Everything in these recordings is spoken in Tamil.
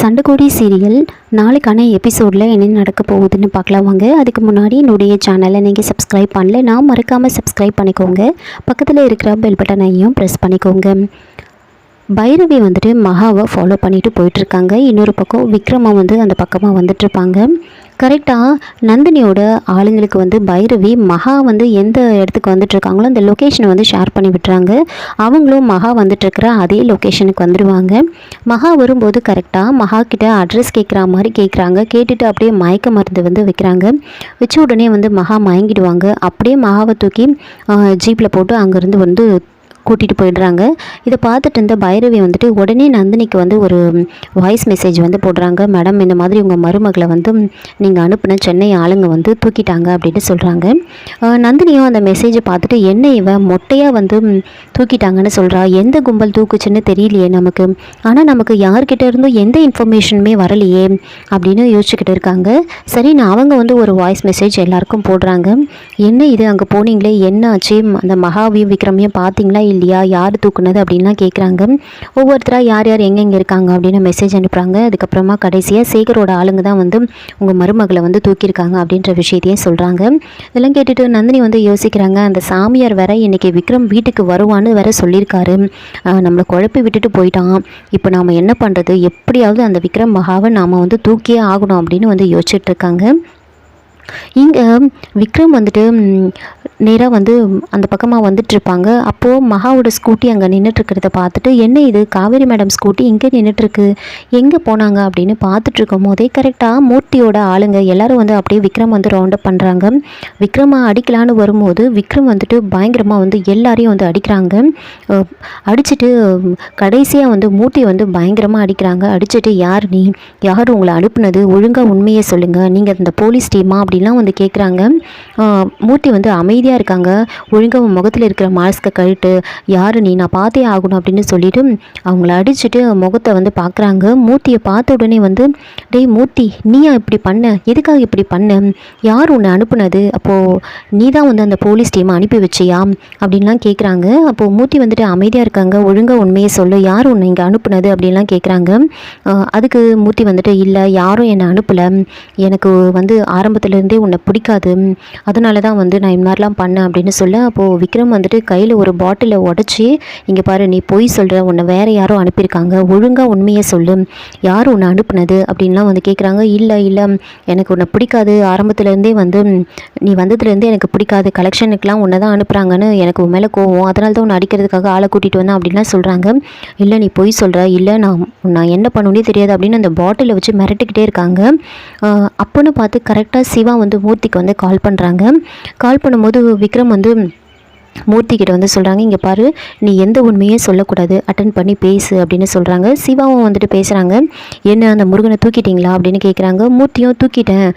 சண்டைக்கோடி சீரியல் நாளைக்கான எபிசோடில் என்ன நடக்க போகுதுன்னு பார்க்கலாம் வாங்க. அதுக்கு முன்னாடி என்னுடைய சேனலை நீங்கள் சப்ஸ்கிரைப் பண்ணல நான் மறக்காமல் சப்ஸ்கிரைப் பண்ணிக்கோங்க. பக்கத்தில் இருக்கிற பெல் பட்டனையும் ப்ரெஸ் பண்ணிக்கோங்க. பைரவி வந்துட்டு மகாவை ஃபாலோ பண்ணிட்டு போயிட்டுருக்காங்க இன்னொரு பக்கம் விக்ரமா வந்து அந்த பக்கமாக வந்துட்டுருப்பாங்க கரெக்டாக நந்தினியோட ஆளுங்களுக்கு வந்து பைரவி மகா வந்து எந்த இடத்துக்கு வந்துட்டுருக்காங்களோ அந்த லொக்கேஷனை வந்து ஷேர் பண்ணி விட்டுறாங்க. அவங்களும் மகா வந்துட்டுருக்கிற அதே லொக்கேஷனுக்கு வந்துடுவாங்க மகா வரும்போது கரெக்டாக மகா கிட்ட அட்ரஸ் கேட்குற மாதிரி கேட்குறாங்க கேட்டுட்டு அப்படியே மயக்க மருந்து வந்து வைக்கிறாங்க. வச்ச உடனே வந்து மகா மயங்கிடுவாங்க. அப்படியே மகாவை தூக்கி ஜீப்பில் போட்டு அங்கேருந்து வந்து கூட்டிகிட்டு போயிடுறாங்க. இதை பார்த்துட்டு இருந்த பைரவி வந்துட்டு உடனே நந்தினிக்கு வந்து ஒரு வாய்ஸ் மெசேஜ் வந்து போடுறாங்க. மேடம் இந்த மாதிரி உங்கள் மருமகளை வந்து நீங்கள் அனுப்பின சென்னை ஆளுங்க வந்து தூக்கிட்டாங்க அப்படின்னு சொல்கிறாங்க நந்தினியும் அந்த மெசேஜை பார்த்துட்டு என்ன இவன் மொட்டையாக வந்து தூக்கிட்டாங்கன்னு சொல்கிறா எந்த கும்பல் தூக்குச்சுன்னு தெரியலையே நமக்கு. ஆனால் நமக்கு யார்கிட்ட இருந்தும் எந்த இன்ஃபர்மேஷனுமே வரலையே அப்படின்னு யோசிச்சுக்கிட்டு இருக்காங்க. சரி நான் அவங்க வந்து ஒரு வாய்ஸ் மெசேஜ் எல்லாருக்கும் போடுறாங்க. என்ன இது? அங்கே போனீங்களே? என்ன ஆச்சு? அந்த மகாவையும் விக்ரமையும் பார்த்தீங்களா? இல்லையா யார் தூக்குனது அப்படின்லாம் கேட்குறாங்க ஒவ்வொருத்தராக யார் யார் எங்கெங்கே இருக்காங்க அப்படின்னு மெசேஜ் அனுப்புகிறாங்க அதுக்கப்புறமா கடைசியாக சேகரோட ஆளுங்க தான் வந்து உங்கள் மருமகளை வந்து தூக்கியிருக்காங்க அப்படின்ற விஷயத்தையும் சொல்கிறாங்க இதெல்லாம் கேட்டுட்டு நந்தினி வந்து யோசிக்கிறாங்க அந்த சாமியார் வேற இன்றைக்கி விக்ரம் வீட்டுக்கு வருவான்னு வேற சொல்லியிருக்காரு. நம்மளை குழப்பி விட்டுட்டு போயிட்டான். இப்போ நாம் என்ன பண்ணுறது எப்படியாவது அந்த விக்ரம் மகாவை நாம் வந்து தூக்கியே ஆகணும் அப்படின்னு வந்து யோசிச்சுட்டு இருக்காங்க. இங்கே விக்ரம் வந்துட்டு நேராக வந்து அந்த பக்கமாக வந்துட்டு இருப்பாங்க அப்போது மகாவோட ஸ்கூட்டி அங்கே நின்றுட்டுருக்கிறத பார்த்துட்டு என்ன இது? காவேரி மேடம் ஸ்கூட்டி இங்கே நின்றுட்டுருக்கு எங்கே போனாங்க? அப்படின்னு பார்த்துட்ருக்கும் போதே கரெக்டாக மூர்த்தியோட ஆளுங்க எல்லோரும் வந்து அப்படியே விக்ரம் வந்து ரவுண்ட் பண்ணுறாங்க விக்ரமா அடிக்கலான்னு வரும்போது விக்ரம் வந்துட்டு பயங்கரமாக வந்து எல்லாரையும் வந்து அடிக்கிறாங்க. அடிச்சுட்டு கடைசியாக வந்து மூர்த்தியை வந்து பயங்கரமாக அடிக்கிறாங்க. அடிச்சுட்டு யார் நீ? யார் உங்களை அனுப்புனது? ஒழுங்காக உண்மையை சொல்லுங்கள் நீங்கள் இந்த போலீஸ் டீமா? அப்படிலாம் வந்து கேட்குறாங்க மூர்த்தி வந்து அமைதியாக இருக்காங்க. ஒழுங்காக முகத்தில் இருக்கிற மாஸ்க்கை கழுட்டு யார் நீ? நான் பார்த்தே ஆகணும் அப்படின்னு சொல்லிட்டு அவங்கள அடிச்சுட்டு முகத்தை வந்து பார்க்குறாங்க மூர்த்தியை பார்த்த உடனே வந்து டேய் மூர்த்தி நீயா இப்படி பண்ண? எதுக்காக இப்படி பண்ண? யார் உன்னை அனுப்புனது? அப்போது நீ தான் வந்து அந்த போலீஸ் டீமை அனுப்பி வச்சியா? அப்படின்லாம் கேட்குறாங்க அப்போது மூர்த்தி வந்துட்டு அமைதியாக இருக்காங்க. ஒழுங்காக உண்மையை சொல்லு. யார் உன்னை இங்கே அனுப்புனது? அப்படின்லாம் கேட்குறாங்க அதுக்கு மூர்த்தி வந்துட்டு இல்லை யாரும் என்னை அனுப்பலை. எனக்கு வந்து ஆரம்பத்தில் இருந்தே உன்னை பிடிக்காது. அதனால தான் வந்து நான் இந்த மாதிரிலாம் பண்ணேன் அப்படின்னு சொல்ல அப்போது விக்ரம் வந்துட்டு கையில் ஒரு பாட்டிலை உடச்சி இங்கே பாரு நீ பொய் சொல்கிற உன்னை வேறு யாரும் அனுப்பியிருக்காங்க ஒழுங்காக உண்மையை சொல்லு. யார் உன்னை அனுப்புனது? அப்படின்லாம் வந்து கேட்குறாங்க இல்லை இல்லை எனக்கு உன்னை பிடிக்காது. ஆரம்பத்துலேருந்தே வந்து நீ வந்ததுலேருந்தே எனக்கு பிடிக்காது. கலெக்ஷனுக்குலாம் உன்னை தான் அனுப்புகிறாங்கன்னு எனக்கு உன் மேலே கோவம். அதனால தான் உன்னை அடிக்கிறதுக்காக ஆளை கூட்டிகிட்டு வந்தேன் அப்படின்லாம் சொல்கிறாங்க இல்லை நீ பொய் சொல்கிற இல்லை நான் நான் என்ன பண்ணுனே தெரியாது அப்படின்னு அந்த பாட்டிலை வச்சு மிரட்டிக்கிட்டே இருக்காங்க. அப்போன்னு பார்த்து கரெக்டாக சிவா வந்து மூர்த்திக்கு வந்து கால் பண்ணுறாங்க கால் பண்ணும்போது விக்ரம் வந்து மூர்த்தி கிட்ட வந்து சொல்கிறாங்க இங்கே பாரு நீ எந்த உண்மையும் சொல்லக்கூடாது. அட்டன் பண்ணி பேசு அப்படின்னு சொல்கிறாங்க சிவாவும் வந்துட்டு பேசுகிறாங்க என்ன அந்த முருகனை தூக்கிட்டீங்களா? அப்படின்னு கேட்குறாங்க மூர்த்தியும் தூக்கிட்டேன்.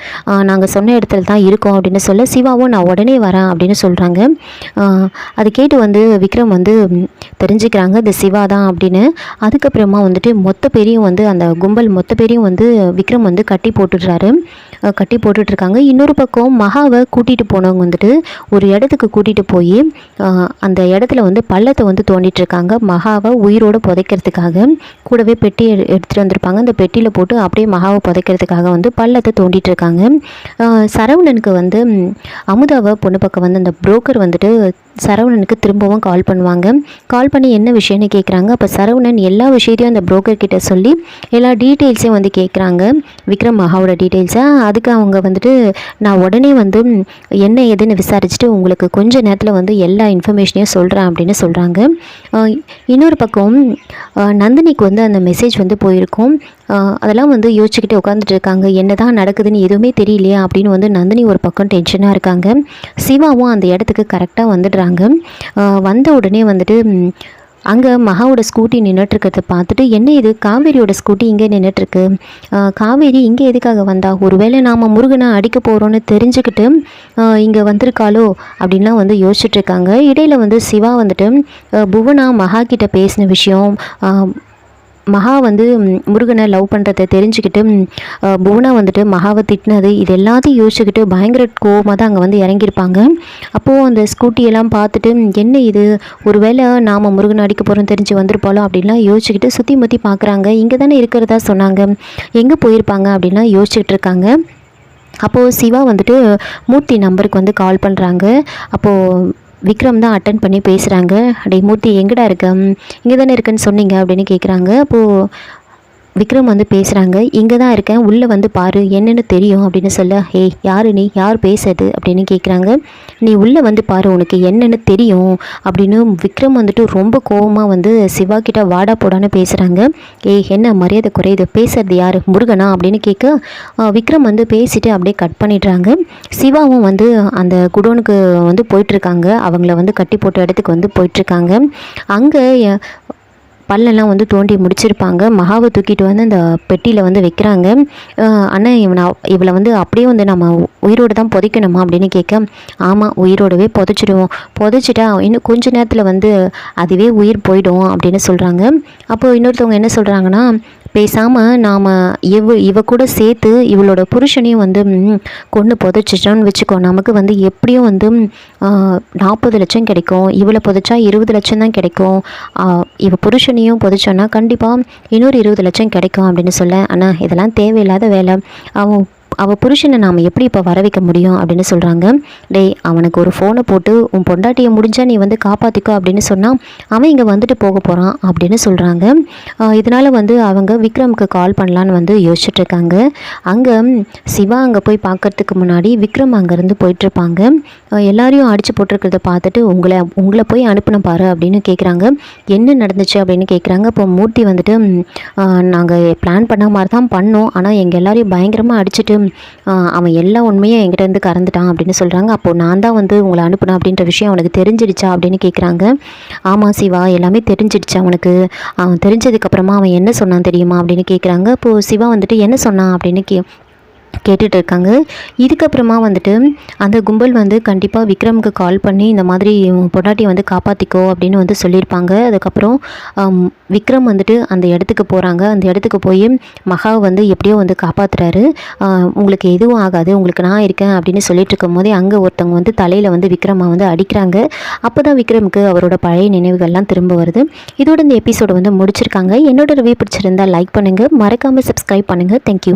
நாங்கள் சொன்ன இடத்துல தான் இருக்கோம் அப்படின்னு சொல்ல சிவாவும் நான் உடனே வரேன் அப்படின்னு சொல்கிறாங்க அது கேட்டு வந்து விக்ரம் வந்து தெரிஞ்சுக்கிறாங்க இந்த சிவா தான் அப்படின்னு. அதுக்கப்புறமா வந்துட்டு மொத்த பேரையும் வந்து அந்த கும்பல் மொத்த பேரையும் வந்து விக்ரம் வந்து கட்டி போட்டுடுறாரு. கட்டி போட்டுட்ருக்காங்க இன்னொரு பக்கம் மகாவை கூட்டிகிட்டு போனவங்க வந்துட்டு ஒரு இடத்துக்கு கூட்டிகிட்டு போய் அந்த இடத்துல வந்து பள்ளத்தை வந்து தோண்டிட்டுருக்காங்க. மகாவை உயிரோடு புதைக்கிறதுக்காக. கூடவே பெட்டி எடுத்துகிட்டு வந்திருப்பாங்க. அந்த பெட்டியில் போட்டு அப்படியே மகாவை புதைக்கிறதுக்காக வந்து பள்ளத்தை தோண்டிட்டு இருக்காங்க சரவணனுக்கு வந்து அமுதாவை பொண்ணு பக்கம் வந்து அந்த புரோக்கர் வந்துட்டு சரவணனுக்கு திரும்பவும் கால் பண்ணுவாங்க. கால் பண்ணி என்ன விஷயம்னு கேட்குறாங்க அப்போ சரவணன் எல்லா விஷயத்தையும் அந்த புரோக்கர் கிட்ட சொல்லி எல்லா டீட்டெயில்ஸையும் வந்து கேட்குறாங்க விக்ரம் மகாவோட டீட்டெயில்ஸை அதுக்கு அவங்க வந்துட்டு நான் உடனே வந்து என்ன ஏதுன்னு விசாரிச்சுட்டு உங்களுக்கு கொஞ்ச நேரத்தில் வந்து எல்லா இன்ஃபர்மேஷனையும் சொல்கிறேன் அப்படின்னு சொல்கிறாங்க இன்னொரு பக்கம் நந்தினிக்கு வந்து அந்த மெசேஜ் வந்து போயிருக்கும். அதெல்லாம் வந்து யோசிச்சுக்கிட்டே உட்காந்துட்டு இருக்காங்க என்ன தான் நடக்குதுன்னு எதுவுமே தெரியலையா அப்படின்னு வந்து நந்தினி ஒரு பக்கம் டென்ஷனாக இருக்காங்க. சிவாவும் அந்த இடத்துக்கு கரெக்டாக வந்துடுறாங்க. வந்த உடனே வந்துட்டு அங்கே மகாவோட ஸ்கூட்டி நின்றுட்டுருக்கிறத பார்த்துட்டு என்ன இது? காவேரியோட ஸ்கூட்டி இங்கே நின்றுட்டுருக்கு காவேரி இங்கே எதுக்காக வந்தா? ஒருவேளை நாம் முருகனை அடிக்க போகிறோன்னு தெரிஞ்சுக்கிட்டு இங்கே வந்திருக்காளோ? அப்படின்லாம் வந்து யோசிச்சுட்ருக்காங்க இடையில் வந்து சிவா வந்துட்டு புவனா மகா கிட்ட பேசின விஷயம் மகா வந்து முருகனை லவ் பண்ணுறத தெரிஞ்சுக்கிட்டு ம், புவனா வந்துட்டு மகாவை திட்டினது இது எல்லாத்தையும் யோசிச்சுக்கிட்டு பயங்கர கோவமாக தான் அங்கே வந்து இறங்கியிருப்பாங்க. அப்போது அந்த ஸ்கூட்டியெல்லாம் பார்த்துட்டு என்ன இது? ஒருவேளை நாம் முருகன் அடிக்க போகிறோம் தெரிஞ்சு வந்திருப்பாலோ அப்படின்லாம் யோசிச்சுக்கிட்டு சுற்றி முற்றி பார்க்குறாங்க. இங்கே தானே இருக்கிறதா சொன்னாங்க. எங்கே போயிருப்பாங்க அப்படின்லாம் யோசிச்சுக்கிட்டு இருக்காங்க. அப்போது சிவா வந்துட்டு மூர்த்தி நம்பருக்கு வந்து கால் பண்ணுறாங்க அப்போது விக்ரம் தான் அட்டன் பண்ணி பேசுகிறாங்க அடே மூர்த்தி எங்கடா இருக்க? இங்கே தானே இருக்குன்னு சொன்னீங்க? அப்படின்னு கேட்குறாங்க அப்போது விக்ரம் வந்து பேசுகிறாங்க இங்கே தான் இருக்கேன் உள்ளே வந்து பாரு என்னென்னு தெரியும் அப்படின்னு சொல்ல ஏய் யார் நீ? யார் பேசுறது? அப்படின்னு கேட்குறாங்க நீ உள்ளே வந்து பாரு உனக்கு என்னென்னு தெரியும் அப்படின்னு விக்ரம் வந்துட்டு ரொம்ப கோவமாக வந்து சிவா கிட்ட வாடா போடான்னு பேசுகிறாங்க ஏய் என்ன மரியாதை குறையுது? பேசுறது யார்? முருகனா? அப்படின்னு கேட்க விக்ரம் வந்து பேசிட்டு அப்படியே கட் பண்ணிடுறாங்க. சிவாவும் வந்து அந்த குடோனுக்கு வந்து போயிட்டுருக்காங்க அவங்கள வந்து கட்டி போட்ட இடத்துக்கு வந்து போயிட்டுருக்காங்க அங்கே பல்லெல்லாம் வந்து தோண்டி முடிச்சிருப்பாங்க. மகாவை தூக்கிட்டு வந்து அந்த பெட்டியில் வந்து வைக்கிறாங்க. ஆனால் அண்ணன் இவனை இவளை வந்து அப்படியே வந்து நம்ம உயிரோடு தான் புதைக்கணுமா அப்படின்னு கேட்க ஆமாம் உயிரோடவே புதைச்சிடுவோம். புதைச்சிட்டா இன்னும் கொஞ்ச நேரத்தில் வந்து அதுவே உயிர் போயிடும் அப்படின்னு சொல்கிறாங்க அப்போது இன்னொருத்தவங்க என்ன சொல்கிறாங்கன்னா பேசாமல் நாம் இவ இவ கூட சேர்த்து இவளோட புருஷனையும் வந்து கொண்டு புதைச்சிட்டோன்னு வச்சுக்கோ. நமக்கு வந்து எப்படியும் வந்து நாற்பது லட்சம் கிடைக்கும். இவளை புதைச்சா இருபது லட்சம் தான் கிடைக்கும். இவ புருஷனையும் புதைச்சோன்னா கண்டிப்பாக இன்னொரு இருபது லட்சம் கிடைக்கும் அப்படின்னு சொல்ல. ஆனால் இதெல்லாம் தேவையில்லாத வேலை. அவன் அவள் புருஷனை நாம் எப்படி இப்போ வர வைக்க முடியும் அப்படின்னு சொல்கிறாங்க டேய் அவனுக்கு ஒரு ஃபோனை போட்டு உன் பொண்டாட்டியை முடிஞ்சால் நீ வந்து காப்பாற்றிக்கோ அப்படின்னு சொன்னால் அவன் இங்கே வந்துட்டு போக போகிறான் அப்படின்னு சொல்கிறாங்க இதனால் வந்து அவங்க விக்ரமுக்கு கால் பண்ணலான்னு வந்து யோசிச்சுட்ருக்காங்க அங்கே சிவா அங்கே போய் பார்க்கறதுக்கு முன்னாடி விக்ரம் அங்கேருந்து போயிட்டுருப்பாங்க. எல்லாரையும் அடித்து போட்டிருக்கிறத பார்த்துட்டு உங்களை உங்களை போய் அனுப்பின பாரு அப்படின்னு கேட்குறாங்க என்ன நடந்துச்சு? அப்படின்னு கேட்குறாங்க இப்போ மூர்த்தி வந்துட்டு நாங்கள் பிளான் பண்ண மாதிரி தான் பண்ணோம். ஆனால் எங்கள் எல்லாரையும் பயங்கரமாக அடிச்சுட்டு அவன் எல்லா உண்மையும் எங்கிட்டேருந்து கறந்துட்டான் அப்படின்னு சொல்கிறாங்க அப்போது நான் தான் வந்து உங்களை அனுப்பினேன் அப்படின்ற விஷயம் அவனுக்கு தெரிஞ்சிடுச்சா அப்படின்னு கேட்குறாங்க ஆமாம் சிவா எல்லாமே தெரிஞ்சிடுச்சா அவனுக்கு. அவன் தெரிஞ்சதுக்கப்புறமா அவன் என்ன சொன்னான் தெரியுமா அப்படின்னு கேட்குறாங்க அப்போது சிவா வந்துட்டு என்ன சொன்னான் அப்படின்னு கே கேட்டுட்டு இருக்காங்க இதுக்கப்புறமா வந்துட்டு அந்த கும்பல் வந்து கண்டிப்பாக விக்ரமுக்கு கால் பண்ணி இந்த மாதிரி பொண்டாட்டியை வந்து காப்பாற்றிக்கோ அப்படின்னு வந்து சொல்லியிருப்பாங்க. அதுக்கப்புறம் விக்ரம் வந்துட்டு அந்த இடத்துக்கு போகிறாங்க அந்த இடத்துக்கு போய் மகாவை வந்து எப்படியோ வந்து காப்பாற்றுறாரு உங்களுக்கு எதுவும் ஆகாது. உங்களுக்கு நான் இருக்கேன் அப்படின்னு சொல்லிட்டு இருக்கும் போதே அங்கே ஒருத்தவங்க வந்து தலையில் வந்து விக்ரமை வந்து அடிக்கிறாங்க. அப்போ தான் விக்ரமுக்கு அவரோட பழைய நினைவுகள்லாம் திரும்ப வருது. இதோட இந்த எபிசோடு வந்து முடிச்சிருக்காங்க. என்னோட ரிவ்யூ பிடிச்சிருந்தா லைக் பண்ணுங்கள் மறக்காமல் சப்ஸ்கிரைப் பண்ணுங்கள் தேங்க்யூ